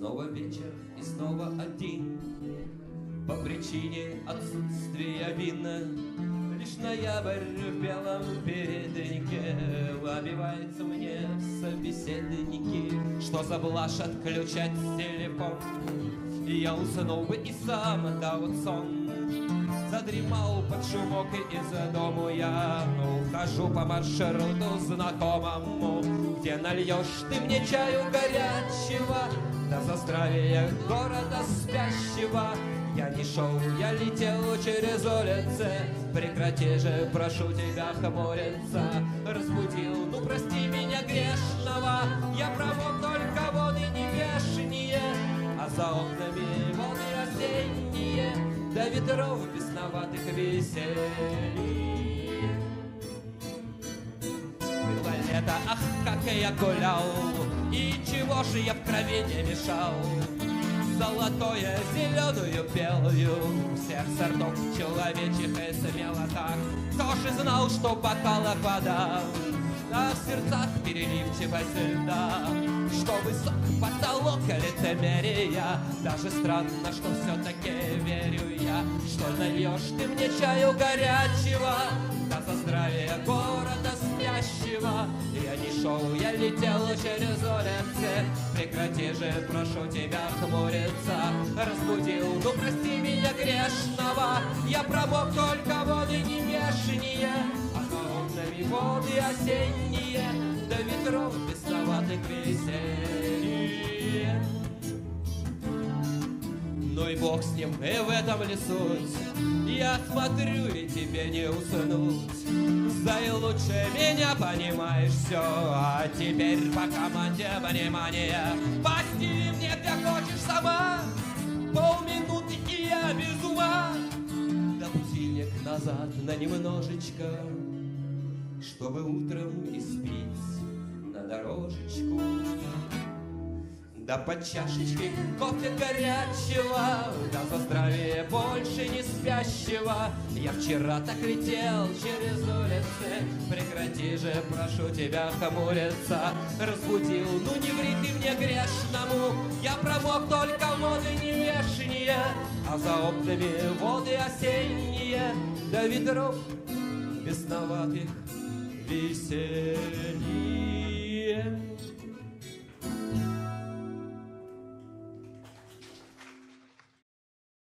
Снова вечер и снова один. По причине отсутствия вина Лишь ноябрь в белом переднике Выбивается мне в собеседники. Что за блажь отключать телефон? Я уснул бы и сам, да вот сон Задремал под шумок и из дому я Ухожу по маршруту знакомому Где нальешь ты мне чаю горячего Да за здравие города спящего. Я не шел, я летел через улицы Прекрати же, прошу тебя хмуриться. Разбудил, ну прости меня грешного Я промок только До ветров бесноватых веселье Было лето, ах, как я гулял И чего же я в крови не мешал? Золотое, зеленую, белую Всех сортов человечих и смело так Кто же знал, что в бокалах вода А в сердцах переливчивость льда Что высок потолок лицемерия Даже странно, что все-таки верю я Что нальешь ты мне чаю горячего Да за здравие города спящего. Я не шел, я летел через улицы Прекрати же, прошу тебя хмуриться. Разбудил, ну прости меня грешного Я промок только воды не вешние осенние До ветров бесноватых веселье ну и бог с ним, и в этом ли суть Я смотрю, и тебе не уснуть. За и лучше меня понимаешь все А теперь по команде внимание Постели мне где хочешь сама? Полминуты, и я без ума. Да будильник назад на немножечко Чтобы утром испить на дорожечку. Да под чашечкой кофе горячего Да за здравие больше не спящего. Я вчера так летел через улицы Прекрати же, прошу тебя хмуриться. Разбудил, ну не ври ты мне грешному Я промок только воды не вешние А за окнами воды осенние. До ветров бесноватых seni